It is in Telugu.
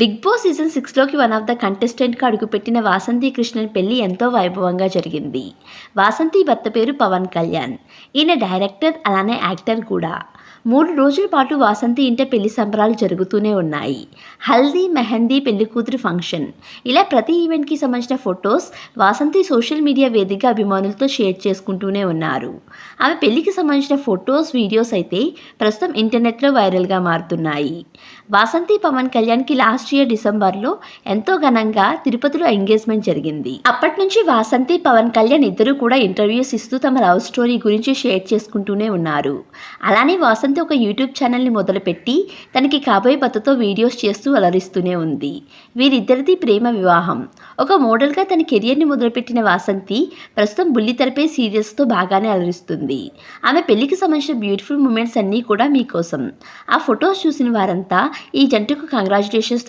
బిగ్ బాస్ సీజన్ సిక్స్లోకి వన్ ఆఫ్ ద కంటెస్టెంట్గా అడుగుపెట్టిన వాసంతి కృష్ణన్ పెళ్ళి ఎంతో వైభవంగా జరిగింది. వాసంతి భర్త పేరు పవన్ కళ్యాణ్. ఈయన డైరెక్టర్ అలానే యాక్టర్ కూడా. మూడు రోజుల పాటు వాసంతి ఇంట పెళ్ళి సంబరాలు జరుగుతూనే ఉన్నాయి. హల్దీ మెహందీ పెళ్ళి కూతురు ఫంక్షన్. ఇలా ప్రతి ఈవెంట్కి సంబంధించిన ఫొటోస్ వాసంతి సోషల్ మీడియా వేదిక అభిమానులతో షేర్ చేసుకుంటూనే ఉన్నారు. ఆమె పెళ్ళికి సంబంధించిన ఫొటోస్ వీడియోస్ అయితే ప్రస్తుతం ఇంటర్నెట్లో వైరల్గా మారుతున్నాయి. వాసంతి పవన్ కళ్యాణ్కి లాస్ట్ ఇయర్ డిసెంబర్లో ఎంతో ఘనంగా తిరుపతిలో ఎంగేజ్మెంట్ జరిగింది. అప్పటి నుంచి వాసంతి పవన్ కళ్యాణ్ ఇద్దరు కూడా ఇంటర్వ్యూస్ ఇస్తూ తమ లవ్ స్టోరీ గురించి షేర్ చేసుకుంటూనే ఉన్నారు. అలానే వాసంతి ఒక యూట్యూబ్ ఛానల్ని మొదలుపెట్టి తనకి కాబోయే భర్తతో వీడియోస్ చేస్తూ అలరిస్తూనే ఉంది. వీరిద్దరిది ప్రేమ వివాహం. ఒక మోడల్గా తన కెరియర్ని మొదలుపెట్టిన వాసంతి ప్రస్తుతం బుల్లితెరపై సీరియల్స్తో బాగానే అలరిస్తుంది. ఆమె పెళ్ళికి సంబంధించిన బ్యూటిఫుల్ మూమెంట్స్ అన్నీ కూడా మీకోసం. ఆ ఫొటోస్ చూసిన వారంతా ఈ జంటకు కంగ్రాచులేషన్స్